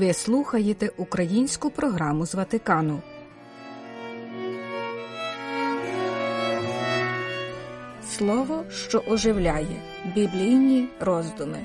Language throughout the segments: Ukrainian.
Ви слухаєте українську програму з Ватикану. Слово, що оживляє біблійні роздуми.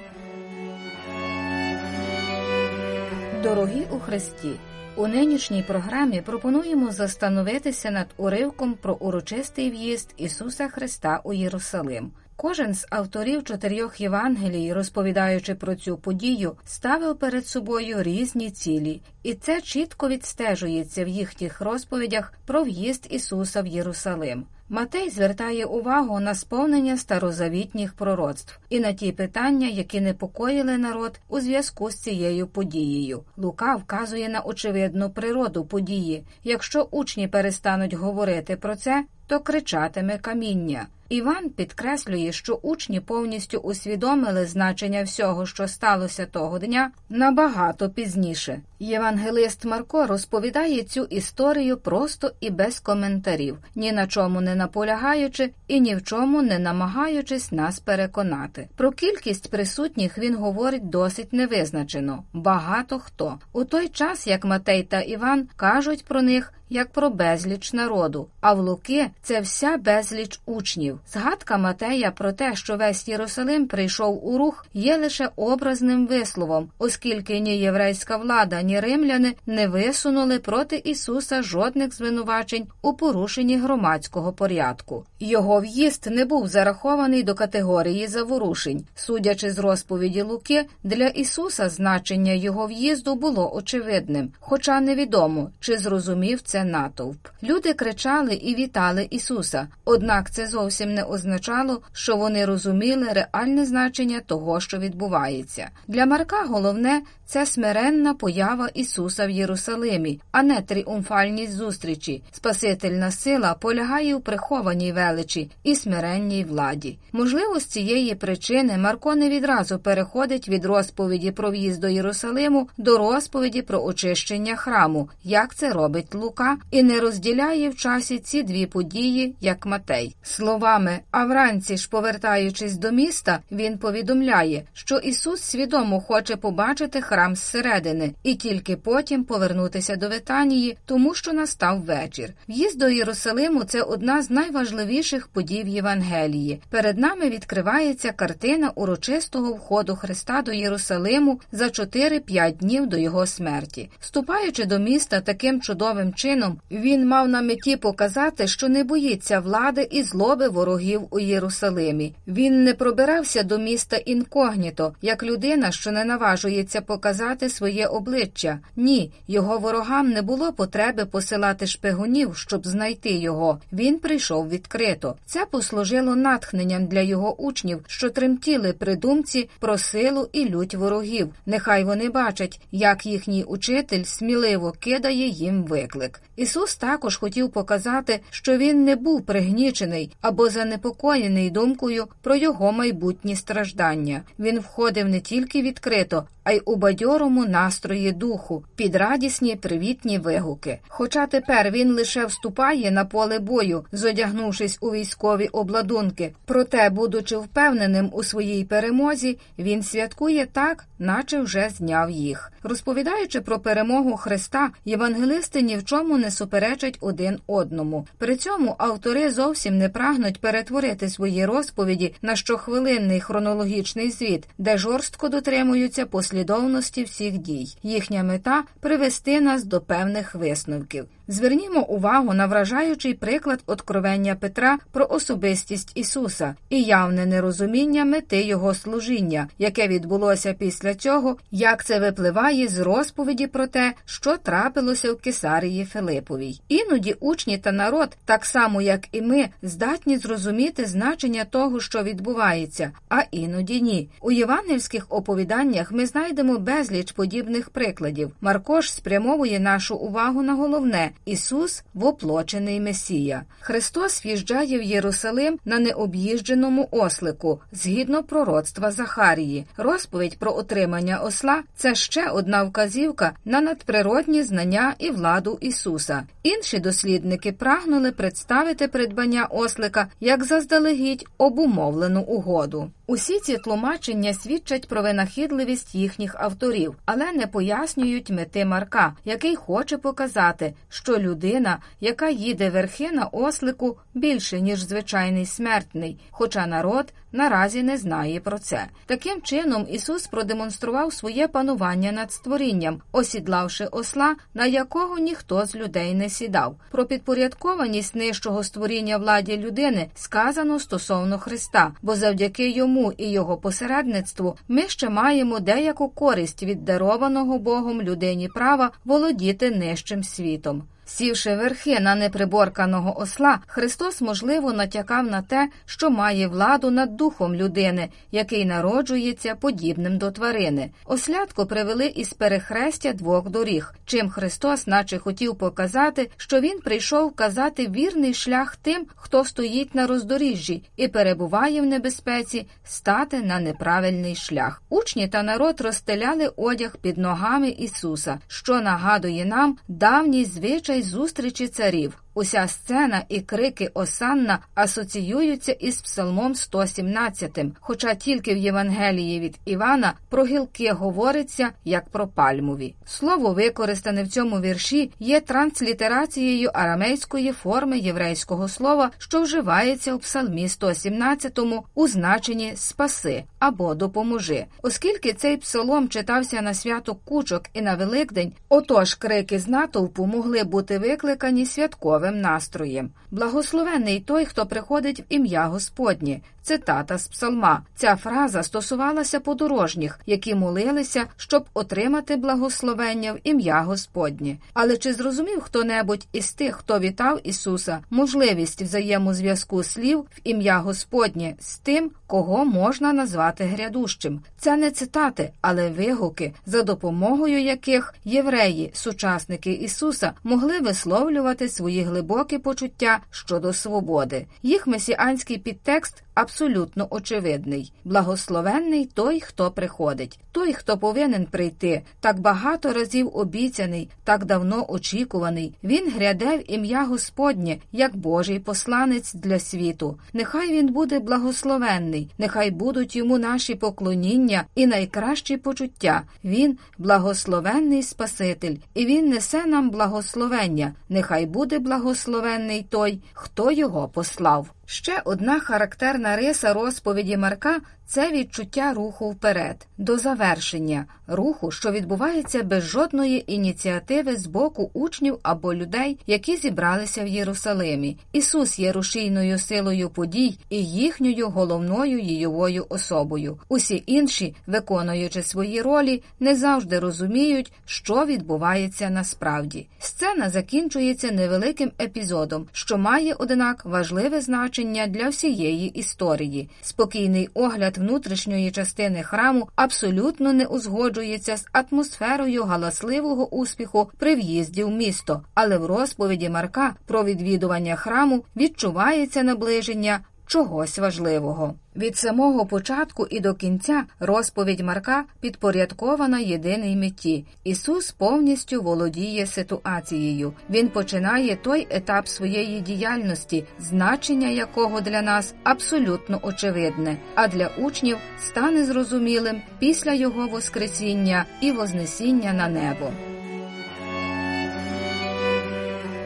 Дорогі у Христі. У нинішній програмі пропонуємо застановитися над уривком про урочистий в'їзд Ісуса Христа у Єрусалим. Кожен з авторів чотирьох Євангелій, розповідаючи про цю подію, ставив перед собою різні цілі, і це чітко відстежується в їхніх розповідях про в'їзд Ісуса в Єрусалим. Матей звертає увагу на сповнення старозавітніх пророцтв і на ті питання, які непокоїли народ у зв'язку з цією подією. Лука вказує на очевидну природу події. Якщо учні перестануть говорити про це, то кричатиме каміння. Іван підкреслює, що учні повністю усвідомили значення всього, що сталося того дня, набагато пізніше. Євангелист Марко розповідає цю історію просто і без коментарів, ні на чому не наполягаючи і ні в чому не намагаючись нас переконати. Про кількість присутніх він говорить досить невизначено багато хто. У той час, як Матей та Іван кажуть про них як про безліч народу, а в Луки це вся безліч учнів. Згадка Матея про те, що весь Єрусалим прийшов у рух, є лише образним висловом, оскільки ні єврейська влада, ні римляни не висунули проти Ісуса жодних звинувачень у порушенні громадського порядку. Його в'їзд не був зарахований до категорії заворушень. Судячи з розповіді Луки, для Ісуса значення його в'їзду було очевидним, хоча невідомо, чи зрозумів це натовп. Люди кричали і вітали Ісуса, однак це зовсім не означало, що вони розуміли реальне значення того, що відбувається. Для Марка головне це смиренна поява Ісуса в Єрусалимі, а не тріумфальність зустрічі. Спасительна сила полягає у прихованій величі і смиренній владі. Можливо, з цієї причини Марко не відразу переходить від розповіді про в'їзд до Єрусалиму до розповіді про очищення храму, як це робить Лука, і не розділяє в часі ці дві події, як Матей. Словами, а вранці ж, повертаючись до міста, він повідомляє, що Ісус свідомо хоче побачити храм зсередини і тільки потім повернутися до Витанії, тому що настав вечір. В'їзд до Єрусалиму це одна з найважливіших подій Євангелії. Перед нами відкривається картина урочистого входу Христа до Єрусалиму за 4-5 днів до його смерті. Вступаючи до міста таким чудовим чином, він мав на меті показати, що не боїться влади і злоби ворогів у Єрусалимі. Він не пробирався до міста інкогніто, як людина, що не наважується показати своє обличчя. Ні, його ворогам не було потреби посилати шпигунів, щоб знайти його. Він прийшов відкрито. Це послужило натхненням для його учнів, що тремтіли при думці про силу і лють ворогів. Нехай вони бачать, як їхній учитель сміливо кидає їм виклик. Ісус також хотів показати, що він не був пригнічений або занепокоєний думкою про його майбутні страждання. Він входив не тільки відкрито, а й у бадьорому настрої духу, під радісні привітні вигуки. Хоча тепер він лише вступає на поле бою, зодягнувшись у військові обладунки, проте, будучи впевненим у своїй перемозі, він святкує так, наче вже зняв їх. Розповідаючи про перемогу Христа, євангелисти ні в чому не суперечать один одному. При цьому автори зовсім не прагнуть перетворити свої розповіді на щохвилинний хронологічний звіт, де жорстко дотримуються послідовності всіх дій. Їхня мета привести нас до певних висновків. Звернімо увагу на вражаючий приклад откровення Петра про особистість Ісуса і явне нерозуміння мети Його служіння, яке відбулося після цього, як це випливає з розповіді про те, що трапилося в Кесарії Филиповій. Іноді учні та народ, так само як і ми, здатні зрозуміти значення того, що відбувається, а іноді ні. У євангельських оповіданнях ми знайдемо безліч подібних прикладів. Маркош спрямовує нашу увагу на головне. Ісус воплочений Месія. Христос в'їжджає в Єрусалим на необ'їждженому ослику, згідно пророцтва Захарії. Розповідь про отримання осла це ще одна вказівка на надприродні знання і владу Ісуса. Інші дослідники прагнули представити придбання ослика як заздалегідь обумовлену угоду. Усі ці тлумачення свідчать про винахідливість їхніх авторів, але не пояснюють мети Марка, який хоче показати, що людина, яка їде верхи на ослику, більше ніж звичайний смертний, хоча народ наразі не знає про це. Таким чином Ісус продемонстрував своє панування над створінням, осідлавши осла, на якого ніхто з людей не сідав. Про підпорядкованість нижчого створіння владі людини сказано стосовно Христа, бо завдяки йому і його посередництву ми ще маємо деяку користь від дарованого Богом людині права володіти нижчим світом. Сівши верхи на неприборканого осла, Христос, можливо, натякав на те, що має владу над духом людини, який народжується подібним до тварини. Ослядко привели із перехрестя двох доріг, чим Христос, наче хотів показати, що Він прийшов казати вірний шлях тим, хто стоїть на роздоріжжі і перебуває в небезпеці, стати на неправильний шлях. Учні та народ розстеляли одяг під ногами Ісуса, що нагадує нам давній звичай й зустрічі царів. Уся сцена і крики Осанна асоціюються із Псалмом 117, хоча тільки в Євангелії від Івана про гілки говориться як про пальмові. Слово, використане в цьому вірші, є транслітерацією арамейської форми єврейського слова, що вживається у Псалмі 117 у значенні спаси або допоможи. Оскільки цей псалом читався на свято кучок і на Великдень, отож крики з натовпу могли бути викликані святковим настроєм. Благословений той, хто приходить в ім'я Господнє. Цитата з псалма. Ця фраза стосувалася подорожніх, які молилися, щоб отримати благословення в ім'я Господнє. Але чи зрозумів хто-небудь із тих, хто вітав Ісуса, можливість взаємозв'язку слів в ім'я Господнє з тим, кого можна назвати грядущим? Це не цитати, але вигуки, за допомогою яких євреї, сучасники Ісуса, могли висловлювати свої глибокі почуття щодо свободи. Їх месіанський підтекст абсолютно очевидний. Благословенний той, хто приходить, той, хто повинен прийти, так багато разів обіцяний, так давно очікуваний. Він гряде в ім'я Господнє, як Божий посланець для світу. Нехай він буде благословенний, нехай будуть йому наші поклоніння і найкращі почуття. Він благословенний Спаситель, і він несе нам благословення. Нехай буде благословенний той, хто його послав. Ще одна характерна риса розповіді Марка це відчуття руху вперед, до завершення, руху, що відбувається без жодної ініціативи з боку учнів або людей, які зібралися в Єрусалимі. Ісус є рушійною силою подій і їхньою головною їйовою особою. Усі інші, виконуючи свої ролі, не завжди розуміють, що відбувається насправді. Сцена закінчується невеликим епізодом, що має однак важливе значення для всієї історії. Спокійний огляд внутрішньої частини храму абсолютно не узгоджується з атмосферою галасливого успіху при в'їзді в місто, але в розповіді Марка про відвідування храму відчувається наближення чогось важливого. Від самого початку і до кінця розповідь Марка підпорядкована єдиній меті. Ісус повністю володіє ситуацією. Він починає той етап своєї діяльності, значення якого для нас абсолютно очевидне, а для учнів стане зрозумілим після його Воскресіння і Вознесіння на небо.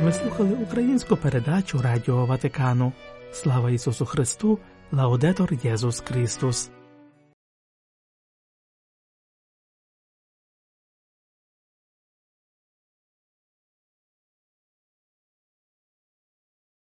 Ви слухали українську передачу Радіо Ватикану. Слава Ісусу Христу! Лаудетор Єсус Христос!